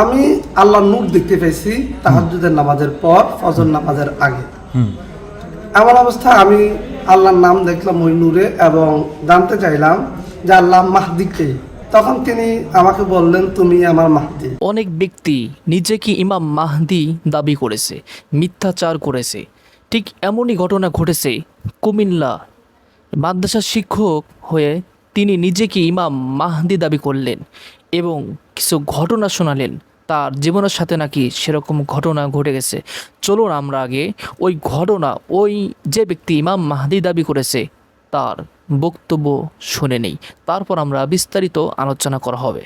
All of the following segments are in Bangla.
আমি আল্লাহ নূর দেখতে পেয়েছি তাহাজ্জুদের নামাজের পর ফজর নামাজের আগে। এমন অবস্থায় আমি আল্লাহর নাম দেখলাম ওই নূরে এবং জানতে চাইলাম যে আল্লাহ মাহদিকে তখন তিনি আমাকে বললেন তুমি আমার মাহদি। অনেক ব্যক্তি নিজেকে ইমাম মাহদি দাবি করেছে মিথ্যাচার করেছে। ঠিক এমনই ঘটনা ঘটেছে কুমিল্লা মাদ্রাসার শিক্ষক হয়ে তিনি নিজেকে ইমাম মাহদি দাবি করলেন এবং কিছু ঘটনা শোনালেন। তার জীবনের সাথে নাকি সেরকম ঘটনা ঘটে গেছে। চলুন আমরা আগে ওই ঘটনা ওই যে ব্যক্তি ইমাম মাহাদি দাবি করেছে তার বক্তব্য শুনে নেই। তারপর আমরা বিস্তারিত আলোচনা করা হবে।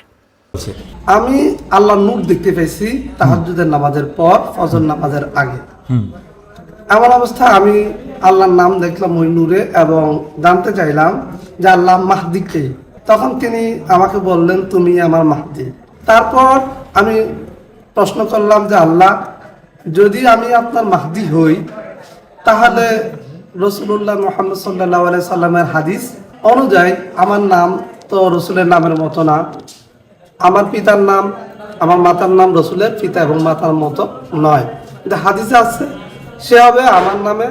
আমি আল্লাহ নূর দেখতে পেয়েছি তাহাজ্জুদের নামাজের পর ফজর নামাজের আগে। হুম। এমন অবস্থায় আমি আল্লাহর নাম দেখলাম ওই নূরে এবং জানতে চাইলাম যে আল্লাহ মাহদিকে। তখন তিনি আমাকে বললেন তুমি আমার মাহদি। তারপর আমি প্রশ্ন করলাম যে আল্লাহ, যদি আমি আপনার মাহদি হই, তাহলে রসুল্লাহ মোহাম্মদ সাল্লাহ সাল্লামের হাদিস অনুযায়ী আমার নাম তো রসুলের নামের মতো না। আমার পিতার নাম, আমার মাতার নাম রসুলের পিতা এবং মাতার মতো নয়। কিন্তু হাদিসে আছে, সে হবে আমার নামে,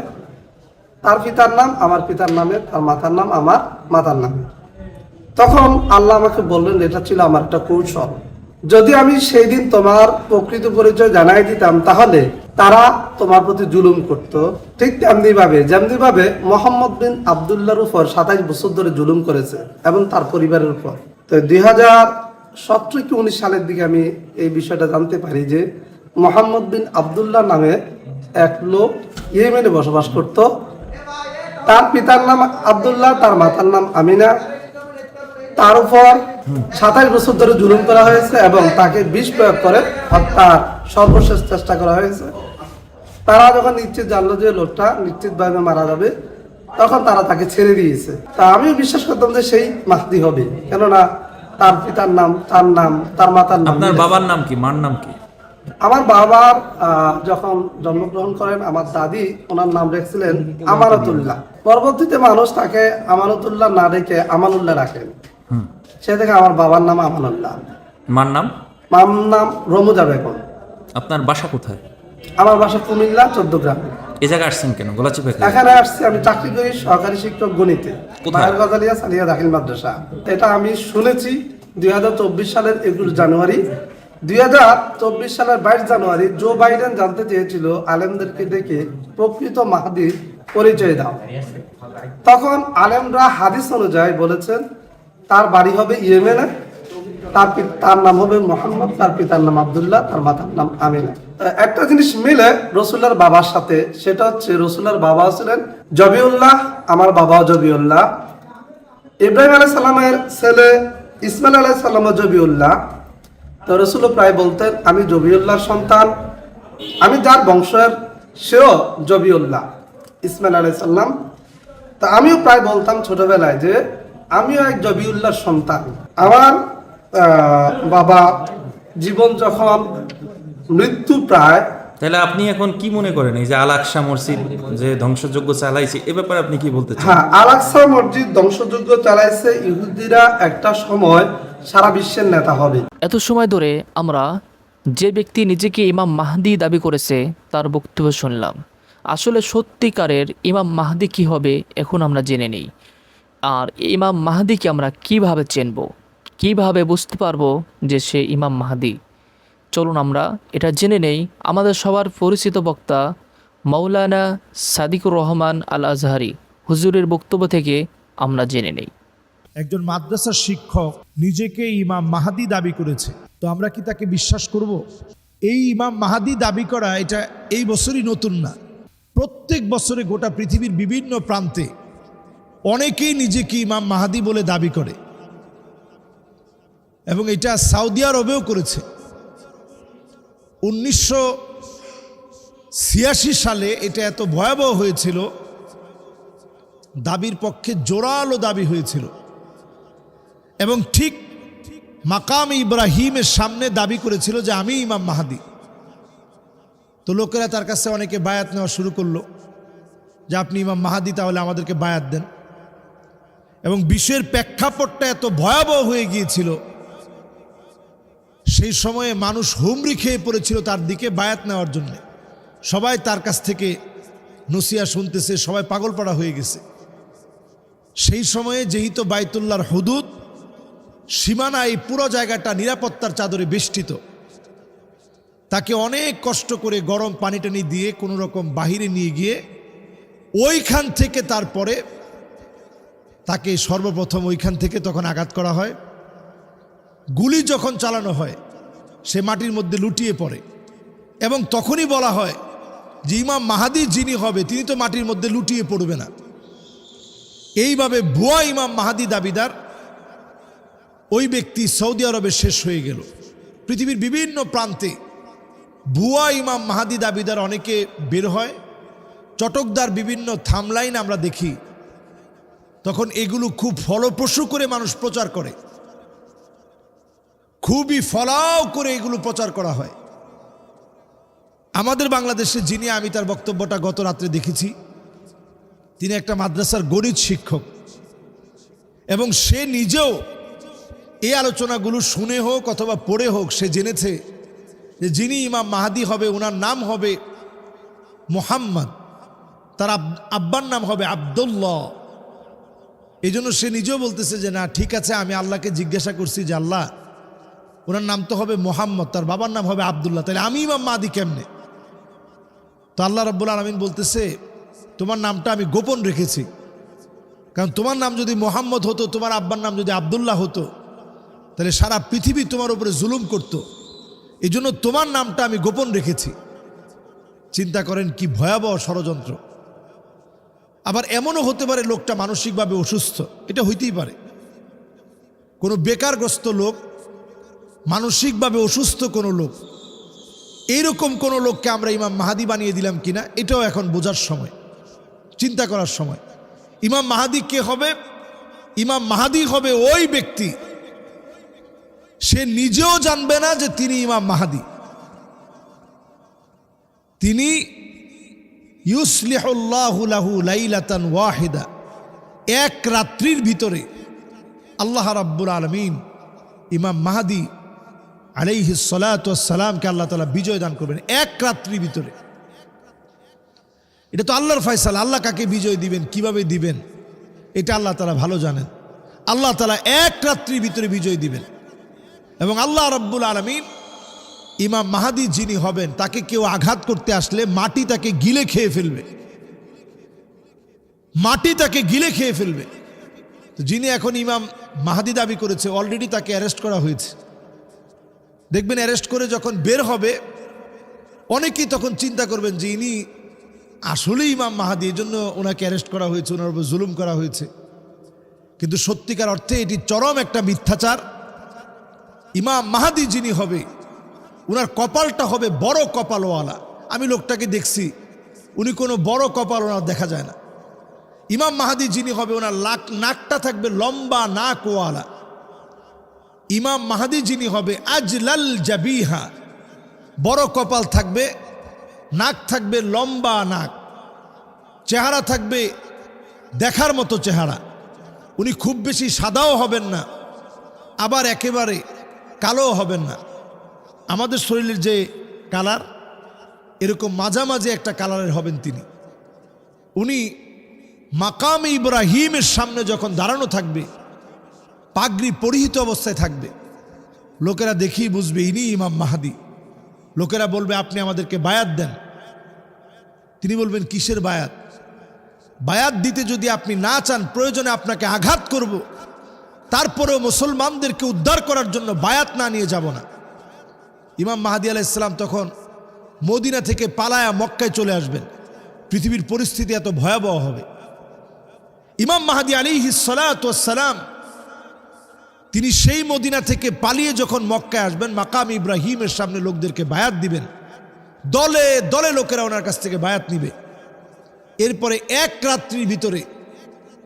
তার পিতার নাম, আমার পিতার নামে, তার মাতার নাম, আমার মাতার নামে। তখন আল্লাহ আমাকে বললেন এটা ছিল আমার একটা কৌশল। যদি আমি সেই দিন তোমার প্রকৃত পরিচয় জানাই দিতাম, তাহলে তারা তোমার প্রতি জুলুম করত। ঠিক তেমনি ভাবে যেমনি ভাবে মোহাম্মদ বিন আবদুল্লাহর উপর সাতাইশ বছর ধরে জুলুম করেছে এবং তার পরিবারের উপর। তো দুই হাজার সতেরো কি উনিশ সালের দিকে আমি এই বিষয়টা জানতে পারি যে, মোহাম্মদ বিন আবদুল্লাহ নামে এক লোক ইয়েমেনে বসবাস করত। তার পিতার নাম আবদুল্লাহ, তার মাতার নাম আমিনা। তার উপর সাতাশ বছর ধরে জুলুম করা হয়েছে এবং তাকে বিষ প্রয়োগ করে হত্যার সর্বশেষ চেষ্টা করা হয়েছে। তারা যখন নিশ্চিত জানলো যে লোকটা নিশ্চিতভাবে মারা যাবে তখন তারা তাকে ছেড়ে দিয়েছে। তা আমিও বিশ্বাস করতাম যে সেই মাহদি হবে। কেননা তার পিতার নাম তার নাম তার মাতার নাম আপনার বাবার নাম কি? মার নাম কি? আমার বাবার আহ, যখন জন্মগ্রহণ করেন আমার দাদি ওনার নাম রেখেছিলেন আমানতুল্লাহ। পরবর্তীতে মানুষ তাকে আমানতুল্লাহ না রেখে আমানুল্লাহ রাখেন। সে থেকে আমার বাবার নাম আমানুল্লাহ। মার নাম? মাম নাম রমুজা বেগম। আপনার বাসা কোথায়? আমার বাসা কুমিল্লা চোদ্দ গ্রাম। এই জায়গায় আসছেন কেন? গোলাচি এখানে আসছি আমি চাকরি করি সহকারী শিক্ষক গণিতে? মায়ের গজালিয়া সালিয়া দাখিল মাদ্রাসা। এটা আমি শুনেছি দুই হাজার চব্বিশ সালের একুশ জানুয়ারি। দুই হাজার চব্বিশ সালের বাইশ জানুয়ারি জো বাইডেন জানতে চেয়েছিল আলেমদেরকে ডেকে প্রকৃত মাহাদির পরিচয় দাও। তখন আলেমরা হাদিস অনুযায়ী বলেছেন তার বাড়ি হবে ইয়েমেনে, তার তার নাম হবে মোহাম্মদ, তার পিতার নাম আবদুল্লাহ, তার মাতার নাম আমিনা। একটা জিনিস মিলে রসুল্লার বাবার সাথে, সেটা হচ্ছে রসুল্লার বাবা ছিলেন জবিউল্লাহ, আমার বাবাও জবিউল্লাহ। ইব্রাহিম আলাই সাল্লামের ছেলে ইসমাইল আলাই সাল্লাম জবিউল্লাহ। তো রসুল প্রায় বলতেন, আমি জবিউল্লাহর সন্তান, আমি যার বংশের, সেও জবিউল্লাহ, ইসমাইল আলাই সাল্লাম তা আমিও প্রায় বলতাম ছোটবেলায় যে আমিও এক জবিউল্লাহর সন্তান। আমার আহ, বাবা জীবন যখন মৃত্যু প্রায় তাহলে আপনি এখন কি মনে করেন? এই যে আল আকসা মসজিদ যে ধ্বংসযোগ্য চালাইছে এ ব্যাপারে আপনি কি বলতে চান? হ্যাঁ আলাক্সা মসজিদ ধ্বংসযজ্ঞ চালাইছে ইহুদিরা একটা সময় সারা বিশ্বের নেতা হবে। এত সময় ধরে আমরা যে ব্যক্তি নিজেকে ইমাম মাহদি দাবি করেছে তার বক্তব্য শুনলাম। আসলে সত্যিকারের ইমাম মাহদি কি হবে এখন আমরা জেনে নেই। আর ইমাম মাহাদিকে আমরা কীভাবে চিনব? কীভাবে বুঝতে পারব যে সে ইমাম মাহাদি? চলুন আমরা এটা জেনে নেই। আমাদের সবার পরিচিত বক্তা মৌলানা সাদিকুর রহমান আল আজহারি হুজুরের বক্তব্য থেকে আমরা জেনে নেই। একজন মাদ্রাসার শিক্ষক নিজেকে ইমাম মাহাদি দাবি করেছে। তো আমরা কি তাকে বিশ্বাস করব? এই ইমাম মাহাদি দাবি করা এটা এই বছরই নতুন না। প্রত্যেক বছরে গোটা পৃথিবীর বিভিন্ন প্রান্তে অনেকেই নিজেকে ইমাম মাহাদি বলে দাবি করে। এবং এটা সৌদি আরবেও করেছে। উনিশশো ছিয়াশি সালে এটা এত ভয়াবহ হয়েছিল, দাবির পক্ষে জোরালো দাবি হয়েছিল। এবং ঠিক মাকাম ইব্রাহিমের সামনে দাবি করেছিল যে, আমি ইমাম মাহাদি। তো লোকেরা তার কাছে অনেকে বায়াত নেওয়া শুরু করল, যে, আপনি ইমাম মাহাদি, তাহলে আমাদেরকে বায়াত দেন। এবং বিশ্বের প্রেক্ষাপটটা এত ভয়াবহ হয়ে গিয়েছিল। সেই সময়ে মানুষ হুমড়ি খেয়ে পড়েছিল তার দিকে বায়াত নেওয়ার জন্য। সবাই তার কাছ থেকে নসিয়া শুনতেছে, সবাই পাগলপাড়া হয়ে গেছে। সেই সময়ে যেহেতু বাইতুল্লাহর হুদুদ সীমানা এই পুরো জায়গাটা নিরাপত্তার চাদরে বেষ্টিত। তাকে অনেক কষ্ট করে গরম পানি টানি দিয়ে কোনো রকম বাহিরে নিয়ে গিয়ে ওইখান থেকে তারপরে তাকে সর্বপ্রথম ওইখান থেকে তখন আঘাত করা হয়। গুলি যখন চালানো হয়, সে মাটির মধ্যে লুটিয়ে পড়ে এবং তখনই বলা হয় যে ইমাম মাহাদি যিনি হবে, তিনি তো মাটির মধ্যে লুটিয়ে পড়বে না। এইভাবে ভুয়া ইমাম মাহাদি দাবিদার ওই ব্যক্তি সৌদি আরবে শেষ হয়ে গেল। পৃথিবীর বিভিন্ন প্রান্তে ভুয়া ইমাম মাহাদি দাবিদার অনেকে বের হয়। চটকদার বিভিন্ন থামলাইন আমরা দেখি। তখন এগুলো খুব ফলপ্রসূ করে মানুষ প্রচার করে। খুবই ফলাও করে এগুলো প্রচার করা হয়। আমাদের বাংলাদেশে যিনি, আমি তার বক্তব্যটা গত রাত্রে দেখেছি। তিনি একটা মাদ্রাসার গণিত শিক্ষক। এবং সে নিজেও এই আলোচনাগুলো শুনে হোক অথবা পড়ে হোক, সে জেনেছে যে যিনি ইমাম মাহাদি হবে ওনার নাম হবে মোহাম্মদ, তার আব্বার নাম হবে আবদুল্লাহ। এই জন্য সে নিজেও বলতেছে যে, না, ঠিক আছে, আমি আল্লাহকে জিজ্ঞাসা করছি যে, আল্লাহ, ওনার নাম তো হবে মোহাম্মদ, তার বাবার নাম হবে আবদুল্লাহ, তাহলে আমি ইমাম মাহাদি কেমনে? তো আল্লাহ রব্বুল আলমিন বলতেছে, তোমার নামটা আমি গোপন রেখেছি। কারণ তোমার নাম যদি মোহাম্মদ হতো, তোমার আব্বার নাম যদি আবদুল্লাহ হতো, তাহলে সারা পৃথিবী তোমার উপরে জুলুম করত। এই জন্য তোমার নামটা আমি গোপন রেখেছি। চিন্তা করেন কি ভয়াবহ ষড়যন্ত্র। আবার এমনও হতে পারে লোকটা মানসিকভাবে অসুস্থ। এটা হইতেই পারে। কোনো বেকারগ্রস্ত লোক, মানসিকভাবে অসুস্থ কোনো লোক, এইরকম কোনো লোককে আমরা ইমাম মাহাদি বানিয়ে দিলাম কিনা, এটাও এখন বোঝার সময়, চিন্তা করার সময়। ইমাম মাহাদি কে হবে? ইমাম মাহাদি হবে ওই ব্যক্তি। সে নিজেও জানবে না যে তিনি ইমাম মাহাদি। তিনি ইউসলিহুল্লাহুলাহু লাইলাতান ওয়াহিদা। এক রাত্রির ভিতরে আল্লাহ রাব্বুল আলমিন ইমাম মাহাদি আলাইহি সালাতামকে আল্লাহ তালা বিজয় দান করবেন এক রাত্রির ভিতরে। এটা তো আল্লাহর ফয়সালা, আল্লাহ কাকে বিজয় দিবেন, কীভাবে দিবেন, এটা আল্লাহ তালা ভালো জানেন। আল্লাহ তালা এক রাত্রির ভিতরে বিজয় দিবেন। এবং আল্লাহ রব্বুল আলমিন ইমাম মাহাদি যিনি হবেন, তাকে কেউ আঘাত করতে আসলে মাটি তাকে গিলে খেয়ে ফেলবে। মাটি তাকে গিলে খেয়ে ফেলবে। তো যিনি এখন ইমাম মাহাদি দাবি করেছে অলরেডি তাকে অ্যারেস্ট করা হয়েছে। দেখবেন অ্যারেস্ট করে যখন বের হবে, অনেকেই তখন চিন্তা করবেন যে ইনি আসলেই ইমাম মাহাদি এই জন্য ওনাকে অ্যারেস্ট করা হয়েছে, ওনার উপর জুলুম করা হয়েছে। কিন্তু সত্যিকার অর্থে এটি চরম একটা মিথ্যাচার। ইমাম মাহাদি যিনি হবে ওনার কপালটা হবে বড় কপালওয়ালা। আমি লোকটাকে দেখছি, উনি কোনো বড় কপাল ওনার দেখা যায় না। ইমাম মাহাদি যিনি হবে, ওনার লাক নাকটা থাকবে লম্বা নাকওয়ালা ইমাম মাহাদি যিনি হবে, আজলাল জাবিহা। বড় কপাল থাকবে, নাক থাকবে লম্বা নাক। চেহারা থাকবে দেখার মতো চেহারা। উনি খুব বেশি সাদাও হবেন না, আবার একেবারে কালোও হবেন না। আমাদের শরীরের যে কালার, এরকম মাঝামাঝি একটা কালারের হবেন তিনি। উনি মাকাম ইব্রাহিমের সামনে যখন দাঁড়ানো থাকবে, পাগড়ি পরিহিত অবস্থায় থাকবে, লোকেরা দেখেই বুঝবে ইনি ইমাম মাহাদি। লোকেরা বলবে, আপনি আমাদেরকে বায়াত দেন। তিনি বলবেন, কিসের বায়াত? বায়াত দিতে যদি আপনি না চান, প্রয়োজনে আপনাকে আঘাত করব। তারপরেও মুসলমানদেরকে উদ্ধার করার জন্য বায়াত না নিয়ে যাব না। ইমাম মাহাদি আলাহ ইসলাম তখন মদিনা থেকে পালায়া মক্কায় চলে আসবেন। পৃথিবীর পরিস্থিতি এত ভয়াবহ হবে। ইমাম মাহাদি আলী সালাম তিনি সেই মদিনা থেকে পালিয়ে যখন মক্কায় আসবেন, মাকাম ইব্রাহিমের সামনে লোকদেরকে বায়াত দিবেন। দলে দলে লোকেরা ওনার কাছ থেকে বায়াত নিবে। এরপরে এক রাত্রির ভিতরে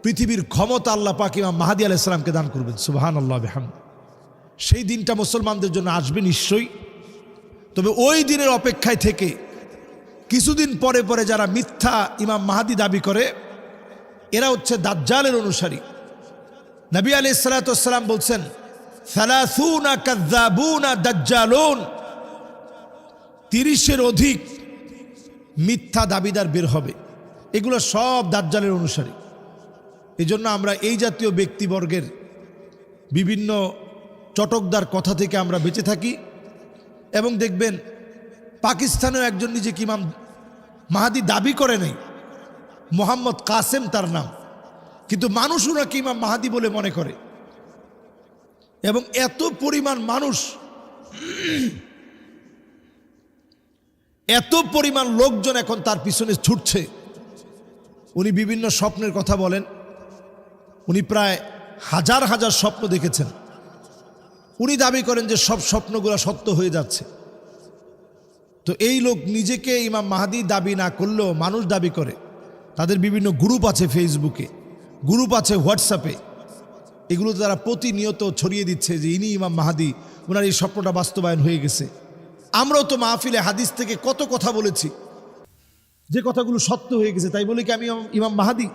পৃথিবীর ক্ষমতা আল্লাহ পাক ইমাম মাহাদি আলাহ ইসলামকে দান করবেন। সুবাহান আল্লাহ সেই দিনটা মুসলমানদের জন্য আসবে নিশ্চয়ই। তবে ওই দিনের অপেক্ষায় থেকে কিছুদিন পরে পরে যারা মিথ্যা ইমাম মাহাদি দাবি করে, এরা হচ্ছে দাজ্জালের অনুসারী। নবী আলি সালাতাম বলছেন তিরিশের অধিক মিথ্যা দাবিদার বের হবে। এগুলো সব দাজ্জালের অনুসারী। এই জন্য আমরা এই জাতীয় ব্যক্তিবর্গের বিভিন্ন চটকদার কথা থেকে আমরা বেঁচে থাকি। এবং দেখবেন পাকিস্তানেও একজন নিজেকে ইমাম মাহাদি দাবি করে নেই। মোহাম্মদ কাসেম তার নাম। কিন্তু মানুষ ওনাকে ইমাম মাহাদি বলে মনে করে। এবং এত পরিমাণ মানুষ, এত পরিমাণ লোকজন এখন তার পিছনে ছুটছে। উনি বিভিন্ন স্বপ্নের কথা বলেন। উনি প্রায় হাজার হাজার স্বপ্ন দেখেছেন। উনি দাবি করেন যে সব স্বপ্নগুলো সত্য হয়ে যাচ্ছে। তো এই লোক নিজেকে ইমাম মাহাদি দাবি না করলেও মানুষ দাবি করে। তাদের বিভিন্ন গ্রুপ আছে ফেসবুকে গ্রুপ আছে হোয়াটসঅ্যাপে এগুলো তারা প্রতিনিয়ত ছড়িয়ে দিচ্ছে যে ইনি ইমাম মাহাদি ওনার এই স্বপ্নটা বাস্তবায়ন হয়ে গেছে। আমরাও তো মাহফিলে হাদিস থেকে কত কথা বলেছি। যে কথাগুলো সত্য হয়ে গেছে, তাই বলে কি আমি ইমাম- মাহাদি?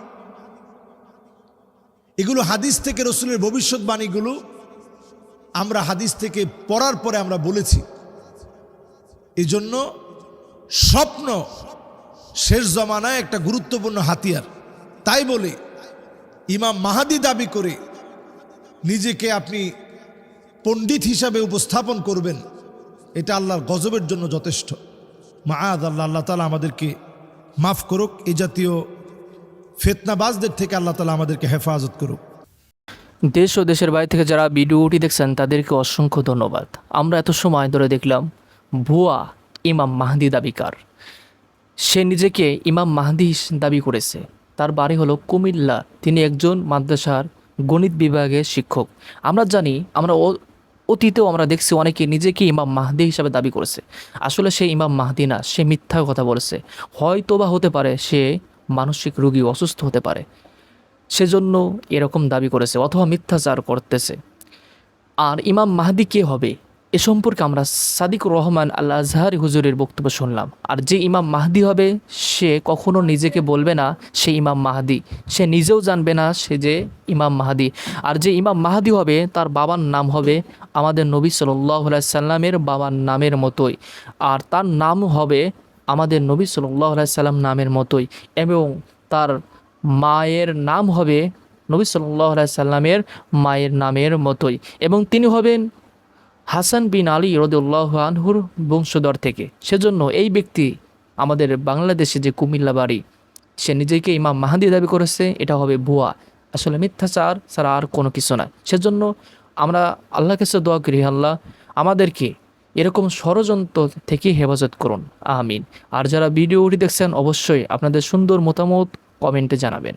এগুলো হাদিস থেকে রসুলের ভবিষ্যৎবাণীগুলো আমরা হাদিস থেকে পড়ার পরে আমরা বলেছি এই জন্য স্বপ্ন শেষ জমানায় একটা গুরুত্বপূর্ণ হাতিয়ার। তাই বলে ইমাম মাহাদি দাবি করে নিজেকে আপনি পণ্ডিত হিসাবে উপস্থাপন করবেন, এটা আল্লাহর গজবের জন্য যথেষ্ট। মাআদ আল্লাহ আল্লাহ তালা আমাদেরকে মাফ করুক এই জাতীয় ফেতনাবাজদের থেকে আল্লাহ তালা আমাদেরকে হেফাজত করুক। দেশ ও দেশের বাইরে থেকে যারা ভিডিওটি দেখছেন, তাদেরকে অসংখ্য ধন্যবাদ। আমরা এত সময় ধরে দেখলাম, ভুয়া ইমাম মাহদি দাবিকার। সে নিজেকে ইমাম মাহদি দাবি করেছে। তার বাড়ি হলো কুমিল্লা। তিনি একজন মাদ্রাসার গণিত বিভাগের শিক্ষক। আমরা জানি, আমরা অতীতেও আমরা দেখছি অনেকে নিজেকে ইমাম মাহদি হিসাবে দাবি করেছে। আসলে সে ইমাম মাহদি না, সে মিথ্যা কথা বলেছে। হয়তো বা হতে পারে সে মানসিক রোগী, অসুস্থ হতে পারে। সেজন্য এরকম দাবি করেছে অথবা মিথ্যাচার করতেছে। আর ইমাম মাহাদি কে হবে? এ সম্পর্কে আমরা সাদিকুর রহমান আল্লাহ আজহারি হুজুরের বক্তব্য শুনলাম। আর যে ইমাম মাহাদি হবে, সে কখনো নিজেকে বলবে না সে ইমাম মাহাদি। সে নিজেও জানবে না সে যে ইমাম মাহাদি। আর যে ইমাম মাহাদি হবে, তার বাবার নাম হবে আমাদের নবী সাল্লাহ সাল্লামের বাবার নামের মতোই। আর তার নাম হবে আমাদের নবী সাল্লাহ সাল্লাম নামের মতোই। এবং তার মায়ের নাম হবে নবী সাল্লাহ সাল্লামের মায়ের নামের মতোই। এবং তিনি হবেন হাসান বিন আলী রদুল্লাহ আনহুর বংশধর থেকে। সেজন্য এই ব্যক্তি আমাদের বাংলাদেশে যে কুমিল্লা বাড়ি, সে নিজেকে ইমাম মাহাদি দাবি করেছে, এটা হবে ভুয়া। আসলে মিথ্যাচার ছাড়া আর কোনো কিছু নয় সেজন্য আমরা আল্লাহ কাছে দোয়া করি আল্লাহ, আমাদেরকে এরকম ষড়যন্ত্র থেকে হেফাজত করুন। আমিন। আর যারা ভিডিওটি দেখছেন, অবশ্যই আপনাদের সুন্দর মতামত কমেন্টে জানাবেন।